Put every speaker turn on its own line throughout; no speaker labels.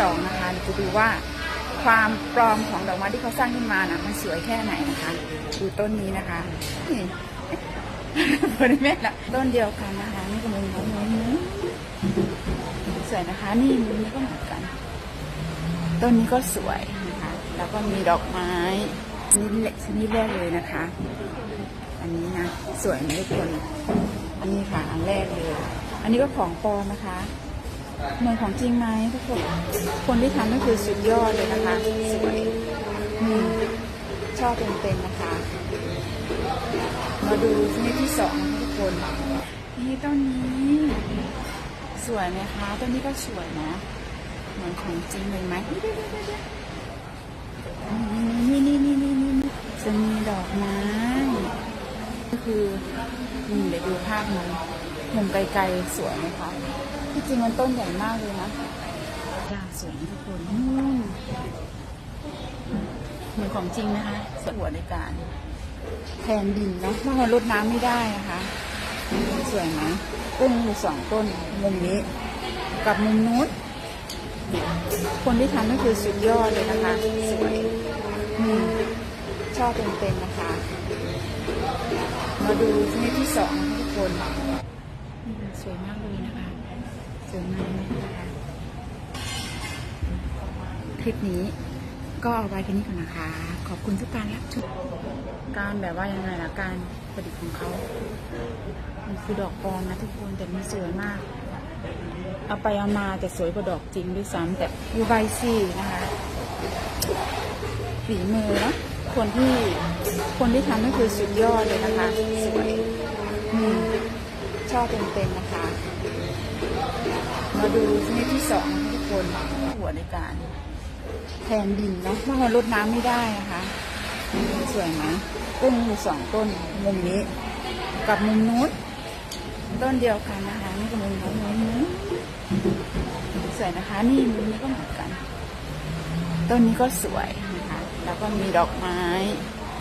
สองนะคะเราจะดูว่าความปลอมของดอกไม้ที่เขาสร้างขึ้นมานะมันสวยแค่ไหนนะคะ ดูต้นนี้นะคะนี่บริเวณละต้นเดียวกันนะคะ นี่ก็มุมของมุมนี้สวยนะคะ นี่มุมนี้ก็เหมือนกัน ต้นนี้ก็สวยนะคะ แล้วก็มีดอกไม้นี่เล็กชนิดแรกเลยนะคะ อันนี้นะสวยทุกคนอันนี้ค่ะอันแรกเลย อันนี้ก็ของปลอมนะคะ เหมือนของจริงไหมทุกคน คนที่ทำก็คือสุดยอดเลยนะคะ สวยอืมชอบเป็นๆนะคะ มาดูชนิดที่สองทุกคน นี่ต้นนี้ สวยไหมคะต้นนี้ก็สวยนะ เหมือนของจริงเลยไหมนี่นี่นี่นี่นี่จะมีดอกไม้ ก็คืออืมเดี๋ยวดูภาพมุมมุมไกลๆสวยไหมคะ ที่จริงมันต้นใหญ่มากเลยนะจ้าสวยนะทุกคนนู่นเหมือนของจริงนะคะสวยหัวในการแทนดินเนาะถ้ามันรดน้ำไม่ได้นะคะสวยไหมต้นมีอยู่สองต้นมุมนี้กับมุมนู้นคนที่ทำก็คือสุดยอดเลยนะคะสวยอืมชอบเป็นๆนะคะ มาดูชนิดที่สองนะคะทุกคนนี่มันสวยมากเลยนะคะ สวยงามคลิปนี้ก็เอาไว้แค่นี้ก่อนนะคะ ขอบคุณทุกการรับชมการแบบว่ายังไงละการประดิษฐ์ของเขามันคือดอกปลอมนะทุกคนแต่มันสวยมาก เอาไปเอามาแต่สวยกว่าดอกจริงด้วยซ้ำแต่ยูใบซีนะคะฝีมือเนาะคนที่คนที่ทำก็คือสุดยอดเลยนะคะ สวยอืมชอบเป็นๆนะคะ มาดูชนิดที่สองทุกคนหัวในการแทนดินเนาะถ้ามันรดน้ำไม่ได้นะคะสวยไหมต้นมีอยู่สองต้นมุมนี้กับมุมนู้นต้นเดียวกันนะคะนี่ก็มุมของมุมนี้สวยนะคะ นี่มุมนี้ก็เหมือนกันต้นนี้ก็สวยนะคะ แล้วก็มีดอกไม้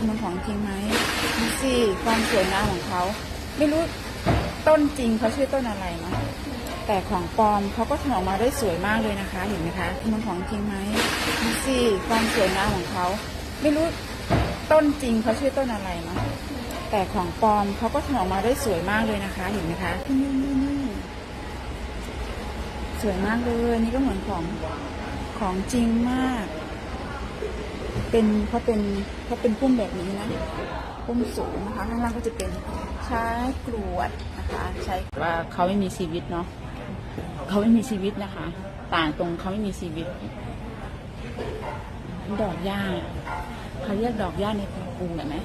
มันของจริงไหมดูสิความสวยงามของเขา ไม่รู้ต้นจริงเขาชื่อต้นอะไรเนาะ แต่ของปลอมเขาก็ทำออกมาได้สวยมากเลยนะคะ เห็นไหมคะมันของจริงไหมดูสิความสวยงามของเขาไม่รู้ต้นจริงเขาชื่อต้นอะไรเนาะแต่ของปลอมเขาก็ทำออกมาได้สวยมากเลยนะคะ เห็นไหมคะนี่นี่นี่สวยมากเลยนี่ก็เหมือนของของจริงมาก เป็นเขาเป็นเขาเป็นพุ่มแบบนี้นะพุ่มสูงนะคะข้างล่างก็จะเป็นใช้กรวดนะคะ ใช้ว่าเขาไม่มีชีวิตเนาะ เขาไม่มีชีวิตนะคะ ต่างตรงเขาไม่มีชีวิต ดอกหญ้าเขาเรียกดอกหญ้าในปูเห็นไหม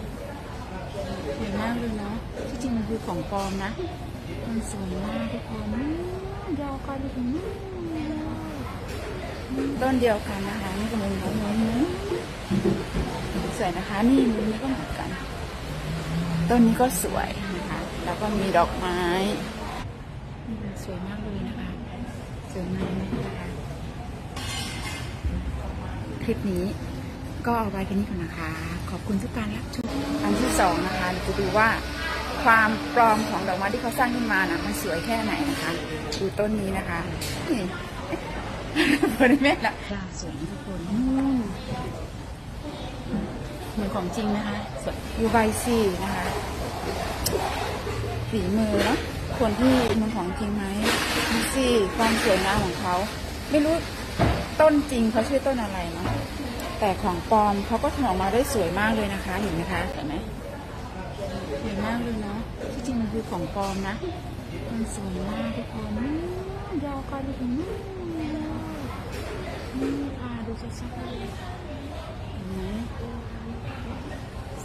สวยมากเลยเนาะที่จริงมันคือของปลอมนะมันสวยมากทุกคนยาวไกลไปถึงนู่ต้นเดียวกันนะคะนี่ก็มุมของนี้สวยนะคะ นี่มุมนี้ก็เหมือนกัน ต้นนี้ก็สวยนะคะ แล้วก็มีดอกไม้ สวยมากเลยนะ สวยงามเลยนะคะคลิปนี้ก็เอาไว้แค่นี้ก่อนนะคะ ขอบคุณทุกการรับชมอันที่สองนะคะเราจะดูว่าความปลอมของดอกไม้ที่เขาสร้างขึ้นมานะมันสวยแค่ไหนนะคะ ดูต้นนี้นะคะนี่บริเวณละจ้าสวยนะทุกคนนู่นเหมือนของจริงนะคะ สวยยูใบซี่นะคะ ฝีมือเนาะ คนที่มันของจริงไหมดูสิความสวยงามของเขา ไม่รู้ต้นจริงเขาชื่อต้นอะไรเนาะแต่ของปลอมเขาก็ทำออกมาได้สวยมากเลยนะคะ เห็นไหมคะเห็นไหมสวยมากเลยเนาะที่จริงมันคือของปลอมนะมันสวยมากทุกคนนู่นยาวกลไปถึงนู่นี่ค่ะดูชัดๆเลยเห็นไหม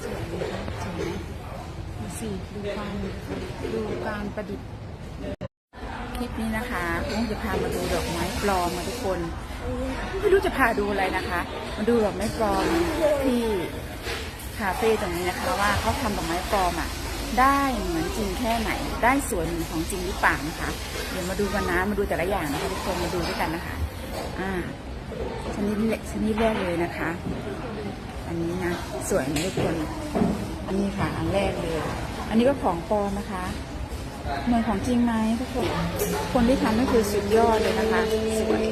สวยไหมคะสวยไหมดูสิดูความดูการประดิษฐ์ คลิปนี้นะคะผมจะพามาดูดอกไม้ปลอมมาทุกคน ไม่รู้จะพาดูอะไรนะคะ มาดูดอกไม้ปลอมที่คาเฟ่ตรงนี้นะคะว่าเขาทำดอกไม้ปลอมอะได้เหมือนจริงแค่ไหน ได้สวยเหมือนของจริงหรือเปล่านะคะ เดี๋ยวมาดูกันนะมาดูแต่ละอย่างนะคะทุกคนมาดูด้วยกันนะคะ อ่าชนิดเล็กชนิดแรกเลยนะคะ อันนี้นะสวยนะทุกคนอันนี้ค่ะอันแรกเลย อันนี้ก็ของปลอมนะคะ เหมือนของจริงไหมทุกคน คนที่ทำก็คือสุดยอดเลยนะคะ สวย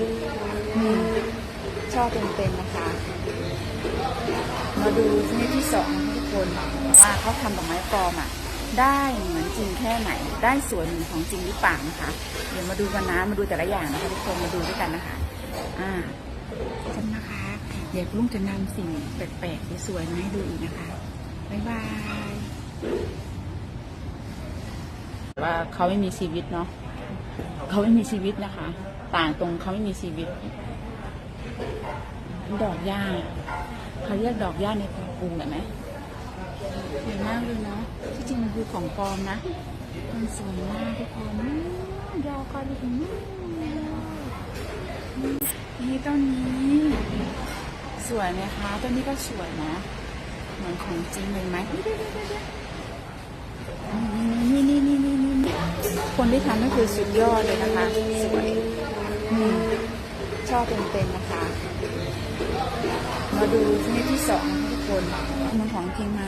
อชอบเป็นๆนะคะ มาดูชนิดที่สองทุกคนว่าเขาทำดอกไม้ปลอมอะได้เหมือนจริงแค่ไหน ได้สวยเหมือนของจริงหรือเปล่านะคะ เดี๋ยวมาดูกันนะมาดูแต่ละอย่างนะคะทุกคนมาดูด้วยกันนะคะอ่าฉันนะคะเดี๋ยวลุงจะนำสิ่งแปลกๆสวยๆมาให้ดูอีกนะคะบ๊ายบาย ว่าเขาไม่มีชีวิตเนาะเขาไม่มีชีวิตนะคะ ต่างตรงเขาไม่มีชีวิต ดอกหญ้าเขาเรียกดอกหญ้าในกรุงแบบไหมสวยมากเลยเนาะที่จริงมันคือของปลอมนะมันสวยมากทุกคนอืมยอก็ดีมากนี่ต้นนี้ สวยไหมคะต้นนี้ก็สวยนะเหมือนของจริงเลยไหมนี่ คนที่ทำก็คือสุดยอดเลยนะคะ สวยอืมชอบเป็นๆนะคะ มาดูชนิดที่สองนะคะทุกคนมันของจริงไหม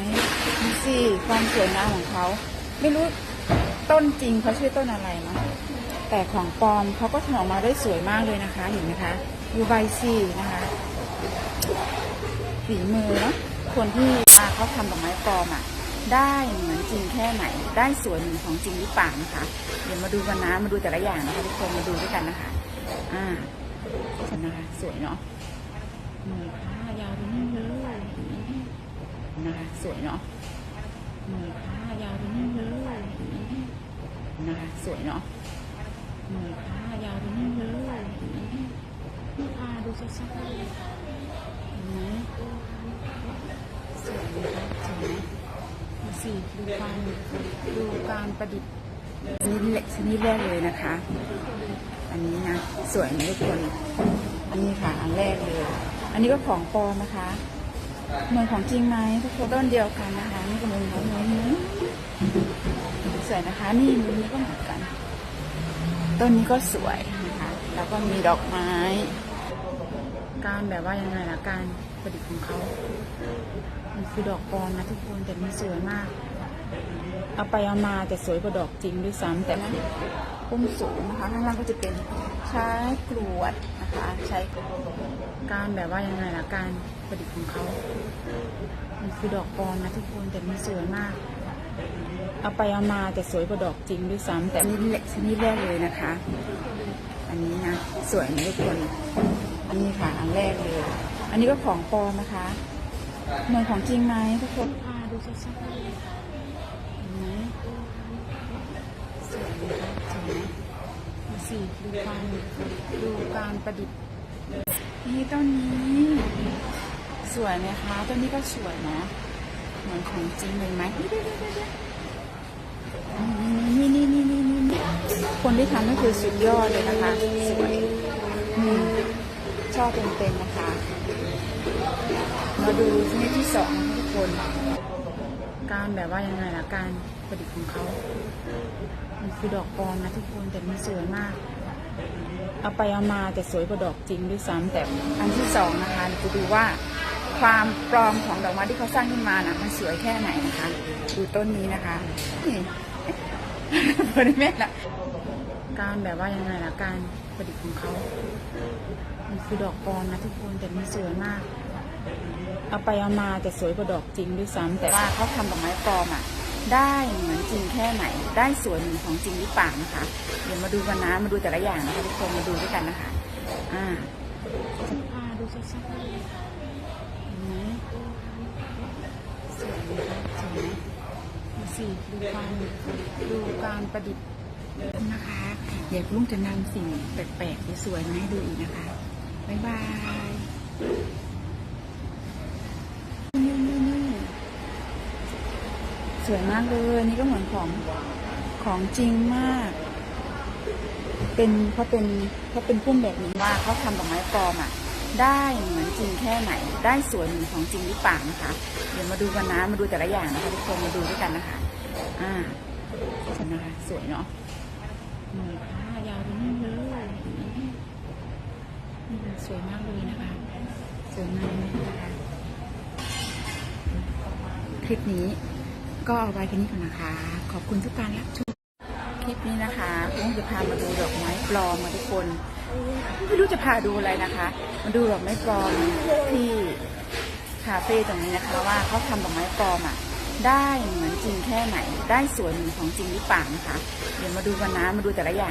ดูสิความสวยงามของเขา ไม่รู้ต้นจริงเขาชื่อต้นอะไรนะแต่ของปลอมเขาก็ทำออกมาได้สวยมากเลยนะคะ เห็นไหมคะดูใบซีนะคะฝีมือเนาะคนที่เขาทำดอกไม้ปลอมอะ ได้เหมือนจริงแค่ไหน ได้สวยเหมือนของจริงหรือเปล่านะคะ เดี๋ยวมาดูกันนะ มาดูแต่ละอย่างนะคะทุกคน มาดูด้วยกันนะคะ อ่าฉันนะคะ สวยเนาะมือผ้ายาวไปนี่เลยนะคะ สวยเนาะมือผ้ายาวไปนี่เลยนะคะ สวยเนาะมือผ้ายาวไปนี่เลยมือผ้าดูชัดๆเลยเห็นไหมสวยนะคะสวยไหม ดูสิดูความดูการประดิษฐ์ชนิดเล็กชนิดแรกเลยนะคะ อันนี้นะสวยไหมทุกคนอันนี้ค่ะอันแรกเลย อันนี้ก็ของปลอมนะคะเหมือนของจริงไหมทุกคนต้นเดียวกันนะคะนี่ก็เหมือนของนี้สวยนะคะ นี่มือนี้ก็เหมือนกัน ต้นนี้ก็สวยนะคะ แล้วก็มีดอกไม้ การแบบว่ายังไงล่ะการประดิษฐ์ของเขา คือดอกปลอมนะทุกคนแต่มันสวยมาก เอาไปเอามาแต่สวยกว่าดอกจริงด้วยซ้ำแต่นั้นพุ่มสูงนะคะข้างล่างก็จะเป็นใช้กรวดนะคะ ใช้การแบบว่ายังไงล่ะการประดิษฐ์ของเขา มันคือดอกปลอมนะทุกคนแต่มันสวยมาก เอาไปเอามาแต่สวยกว่าดอกจริงด้วยซ้ำแต่นี่เล็กชนิดแรกเลยนะคะ อันนี้นะสวยไหมทุกคน อันนี้ค่ะอันแรกเลย อันนี้ก็ของปลอมนะคะ เหมือนของจริงไหมทุกคนดูชัดๆเลยเห็นไหมสวยไหมสวยดูสิดูความดูการประดิษฐ์ นี่ต้นนี้สวยไหมคะต้นนี้ก็สวยนะ เหมือนของจริงเลยไหมนี่นี่นี่นี่นี่นี่คนที่ทำก็คือสุดยอดเลยนะคะ สวยอืมชอบเป็นๆนะคะ มาดูชนิดที่สองนะคะทุกคน การแบบว่ายังไงล่ะการประดิษฐ์ของเขา มันคือดอกปลอมนะทุกคนแต่มันสวยมาก เอาไปเอามาแต่สวยกว่าดอกจริงด้วยซ้ำแต่อันที่สองนะคะเราจะดูว่าความปลอมของดอกไม้ที่เขาสร้างขึ้นมานะมันสวยแค่ไหนนะคะ ดูต้นนี้นะคะนี่เพื่อนแม่ละการแบบว่ายังไงล่ะการประดิษฐ์ของเขา มันคือดอกปลอมนะทุกคนแต่มันสวยมาก เอาไปเอามาแต่สวยกว่าดอกจริงด้วยซ้ำแต่ว่าเขาทำดอกไม้ปลอมอะได้เหมือนจริงแค่ไหน ได้สวยเหมือนของจริงหรือเปล่านะคะ เดี๋ยวมาดูกันนะมาดูแต่ละอย่างนะคะทุกคนมาดูด้วยกันนะคะ อ่าจะพาดูชัดๆเลยนไหมสวยไหมสวยไหมดูสิดูความดูการประดิษฐ์นะคะ เดี๋ยวลุงจะนำสิ่งแปลกๆสวยๆมาให้ดูอีกนะคะ บ๊ายบาย นี่นี่นี่ สวยมากเลยนี่ก็เหมือนของของจริงมาก เป็นเขาเป็นเขาเป็นพุ่มแบบนี้ว่าเขาทำดอกไม้ปลอมอะ ได้เหมือนจริงแค่ไหน ได้สวยเหมือนของจริงหรือเปล่านะคะ เดี๋ยวมาดูกันนะมาดูแต่ละอย่างนะคะทุกคนมาดูด้วยกันนะคะ อ่าฉันนะคะสวยเนาะมือผ้ายาวไปนี่เลยนี่สวยมากเลยนะคะสวยงามมากนะคะคลิปนี้ ก็เอาไว้แค่นี้ก่อนนะคะ ขอบคุณทุกการรับชมคลิปนี้นะคะผมจะพามาดูดอกไม้ปลอมมาทุกคน ไม่รู้จะพาดูอะไรนะคะ มาดูดอกไม้ปลอมที่คาเฟ่ตรงนี้นะคะว่าเขาทำดอกไม้ปลอมอะได้เหมือนจริงแค่ไหน ได้สวยเหมือนของจริงหรือเปล่านะคะ เดี๋ยวมาดูกันนะมาดูแต่ละอย่าง